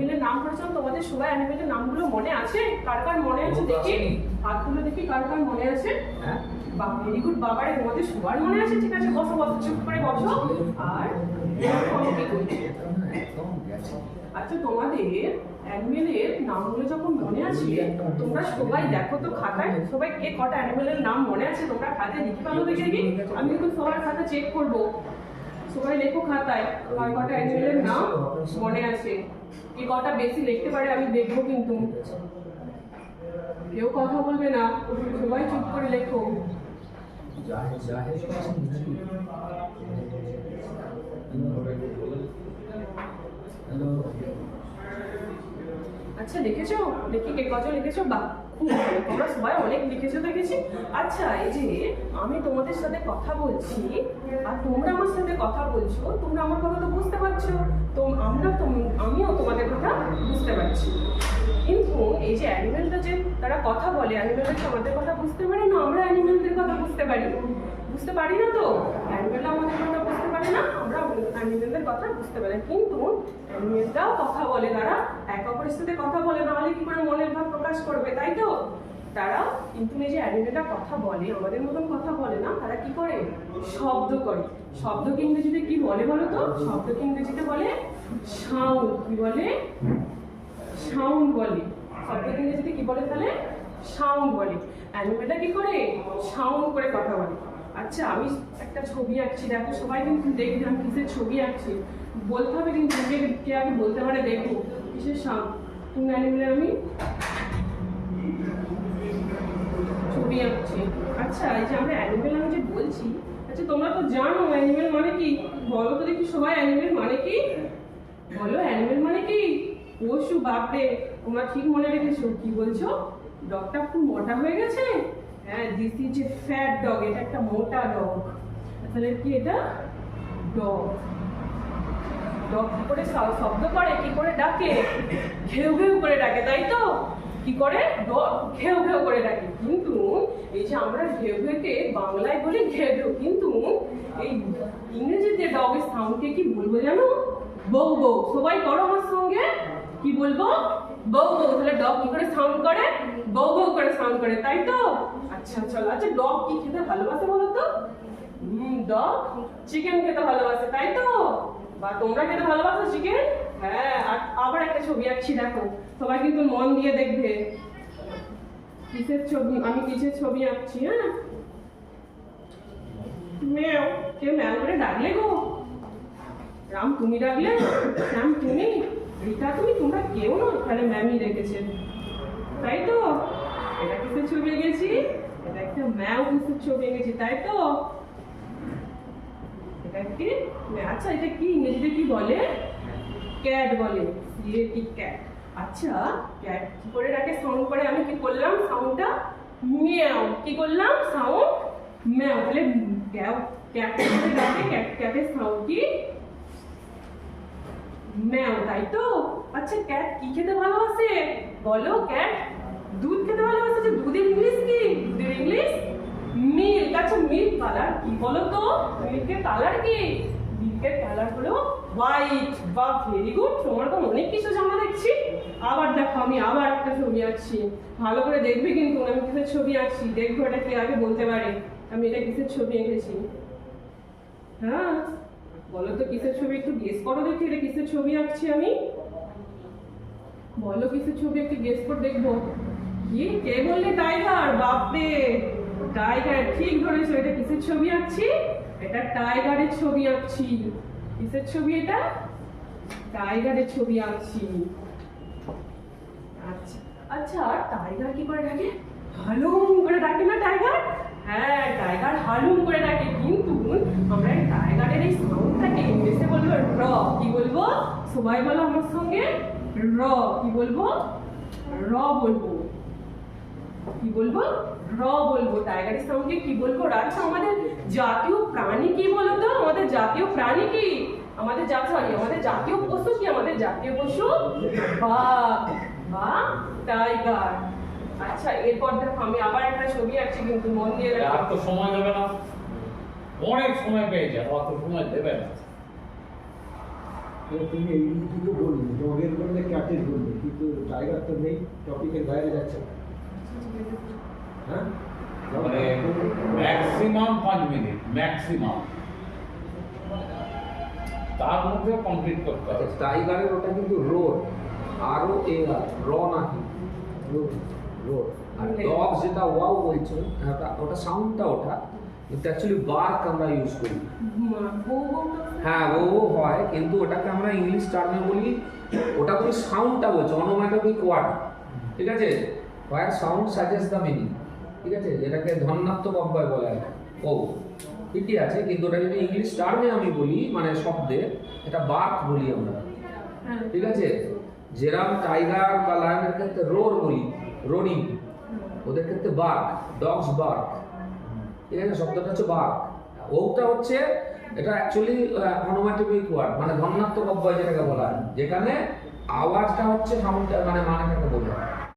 অ্যানিমেলের নাম করেছিলাম তোমাদের সবাই অ্যানিমেলের নামগুলো মনে আছে? কার কার মনে আছে? দেখি। হাতগুলো দেখি কার কার মনে আছে? হ্যাঁ। বা ভেরি গুড বাবারে তোমাদের সবার মনে আছে? ঠিক আছে বসো বসো চুপ করে বসো। আর আচ্ছা তোমাদের অ্যানিমেলের নামগুলো যখন মনে আছে তোমরা সবাই দেখো তো খাতায়। সবাই কে কটা অ্যানিমেলের নাম মনে আছে? তোমরা খাতায় লিখে পাবো দেখে আমি কিন্তু সবার খাতা চেক করব। সবাই লেখো খাতায় আমার কটা অ্যানিমেলের নাম মনে আছে। কে কটা বেশি লিখতে পারে আমি দেখব কিন্তু। কেউ কথা বলবে না, সবাই চুপ করে লেখো। হ্যালো আচ্ছা লিখেছো? দেখি কে কজন লিখেছো? বা খুব ভালো। তোমরা সবাই অনেক লিখেছো দেখেছি। আচ্ছা এই যে আমি তোমাদের সাথে কথা বলছি, আর তোমরা আমার সাথে কথা বলছো, তোমরা আমার কথা তো বুঝতে পারছ। তো আমরা আমিও তোমাদের কথা বুঝতে পারছি। কিন্তু এই যে অ্যানিমেলটা যে তারা কথা বলে, অ্যানিমেলটা আমাদের কথা বুঝতে পারে? না, আমরা অ্যানিমেলদের কথা বুঝতে পারি। বুঝতে পারি না তো? অ্যানিমেলরা আমাদের কথা পারে না, আমরা অ্যানিমেলদের কথা বুঝতে পারি। কিন্তু অ্যানিমেলটাও কথা বলে, তারা এক অপরের সাথে কথা বলে নাহলে কি করে মনের ভাব প্রকাশ করবে, তাই তো? তারা কিন্তু এই যে কথা বলে, আমাদের মতন কথা বলে না, তারা কি করে? শব্দ করে। শব্দ ইংরেজিতে কি বলে বলো তো? শব্দ ইংরেজিতে বলে? সাউন্ড। কি বলে? সাউন্ড বলে। শব্দ ইংরেজিতে কি বলে তাহলে? সাউন্ড বলে। অ্যানিমেলটা কি করে? সাউন্ড করে কথা বলে। আচ্ছা আমি একটা ছবি আঁকছি, দেখো, সবাই কিন্তু দেখবে, আমি কিসের ছবি আঁকছি? বলতে হবে কিন্তু কে আগে বলতে পারে, দেখো। কিসের কোন অ্যানিমেলে আমি ছবি আঁকছি। আচ্ছা এই যে আমরা অ্যানিমেল আমি যে বলছি আচ্ছা তোমরা তো জানো অ্যানিমেল মানে কি? বলো তো দেখি সবাই অ্যানিমেল মানে কি? বলো অ্যানিমেল মানে কি? পশু, বাপরে, তোমরা ঠিক মনে রেখেছো। কি বলছো? ডগটা খুব মোটা হয়ে গেছে? হ্যাঁ this is a fat dog এটা একটা মোটা ডগ তাহলে কি এটা? ডগ ডগ কি করে শব্দ করে, কি করে ডাকে? ঘেউ ঘেউ করে ডাকে, তাই তো? কি করে? ডগ ঘেউ ঘেউ করে ডাকে। কিন্তু এই যে আমরা ঘেউ ঘেউকে বাংলায় বলি ঘেউ ঘেউ, কিন্তু এই ইংরেজিতে ডগের সাউন্ডকে কি বলব জানো? বউ বউ। সবাই করো আমার সঙ্গে। কি বলব? বউ বউ, তাহলে ডগ কি করে সাউন্ড করে? বউ বউ করে সাউন্ড করে, তাই তো? আচ্ছা চলো আচ্ছা ডগ কি খেতে ভালোবাসে বলো তো? ডগ? চিকেন খেতে ভালোবাসে, তাই তো? বা তোমরা খেতে ভালোবাসো চিকেন হ্যাঁ আর আবার একটা ছবি আঁকছি, দেখো। সবাই কিন্তু মন দিয়ে দেখবে। কিসের ছবি? আমি কিসের ছবি আঁকছি হ্যাঁ? মেও, কেউ ম্যাও করে ডাকলে গো। রাম, তুমি ডাকলে? রাম, তুমি? রীতা, তুমি তোমরা কেউ না তাহলে ম্যামই রেখেছে তাই তো? এটা কিসের ছবি এঁকেছি? এটা একটা ম্যাও কিসের ছবি এঁকেছি, তাই তো? এটা কি আচ্ছা এটা কি ইংরেজিতে কি বলে? ক্যাট বলে সিএটি ক্যাট আচ্ছা ক্যাট কি করে ডাকে সাউন্ড করে? আমি কি করলাম সাউন্ডটা মিয়াও কি করলাম? সাউন্ড ম্যাও তাহলে ক্যাট করে ডাকে ক্যাট ক্যাটের সাউন্ড কি ম্যাও তাই তো? আচ্ছা ক্যাট কি খেতে ভালোবাসে? বলো ক্যাট দুধ খেতে ভালোবাসে যে দুধের ইংলিশ কি? দুধের ইংলিশ? মিল্ক আচ্ছা মিল্ক কালার কি বলো তো? মিল্কের কালার কি? মিল্কের কালার হলো হোয়াইট বা ভেরি গুড তোমার তো অনেক কিছু জানা দেখছি। আবার দেখো, আমি আবার একটা ছবি আঁকছি। ভালো করে দেখবে কিন্তু আমি কিসের ছবি আঁকছি। দেখব এটা কে আগে বলতে পারে। আমি এটা কিসের ছবি এঁকেছি? হ্যাঁ? বলো তো, কিসের ছবি? একটু গেস করো দেখি, এটা কিসের ছবি আঁকছি আমি? বলো, কিসের ছবি? একটু গেস করে দেখব। কি? কে বললে টাইগার বাপরে! টাইগার ঠিক ধরেছো, এটা কিসের ছবি আঁকছি? এটা টাইগারের ছবি আঁকছি। কিসের ছবি এটা? টাইগারের ছবি আঁকছি। আচ্ছা আচ্ছা টাইগার কি করে ডাকে? হালুম করে ডাকে না টাইগার হ্যাঁ টাইগার হালুম করে ডাকে, কিন্তু সবাই বলো আমার সঙ্গে র। কি বলব? র বলব। কি বলব? র বলব। টাইগারের সঙ্গে কি বলব? আচ্ছা আমাদের জাতীয় প্রাণী কি বলতো? আমাদের জাতীয় প্রাণী কি? আমাদের জাতীয় আমাদের জাতীয় পশু কি? আমাদের জাতীয় পশু বাঘ বা টাইগার আচ্ছা এরপর দেখো, আমি আবার একটা ছবি আঁকছি, কিন্তু মন দিয়ে সময় দেবে না। অনেক সময় পেয়েছে অত সময় দেবে না। তুমি এই দুটো বললে ডগের বললে ক্যাটের টাইগার তো নেই টপিকের বাইরে যাচ্ছে হ্যাঁ? মানে ম্যাক্সিমাম পাঁচ মিনিট ম্যাক্সিমাম তার মধ্যে কমপ্লিট করতে হবে। টাইগারের ওটা কিন্তু রোড আরও এ র নাকি? রোড রোড আর ডগ যেটা ওয়াও বলছো ওটা ওটা সাউন্ডটা ওটা কিন্তু অ্যাকচুয়ালি বার্ক আমরা ইউজ করি। হ্যাঁ ও হয়, কিন্তু ওটাকে আমরা ইংলিশ টার্মে বলি, ওটা তুমি সাউন্ডটা বলছো অনোম্যাটোপিক ওয়ার্ড ঠিক আছে? Where sound suggest the meaning ঠিক আছে? যেটাকে ধন্যাত্মক অব্যয় বলে আর। ও, ঠিকই আছে, কিন্তু ওটা যদি ইংলিশ টার্মে আমি বলি মানে শব্দে, এটা বার্ক বলি আমরা। ঠিক আছে? যেরাম টাইগার বা লায়নের ক্ষেত্রে রোর বলি রোরিং ওদের ক্ষেত্রে বার্ক ডগস বার্ক আছে শব্দটা হচ্ছে বাঘ ওটা হচ্ছে এটা অ্যাকচুয়ালি অনোমাটিক ওয়ার্ড মানে ধন্যাত্মক অব্যয় যেটাকে বলা হয়, যেখানে আওয়াজটা হচ্ছে মানে মানে মানেটা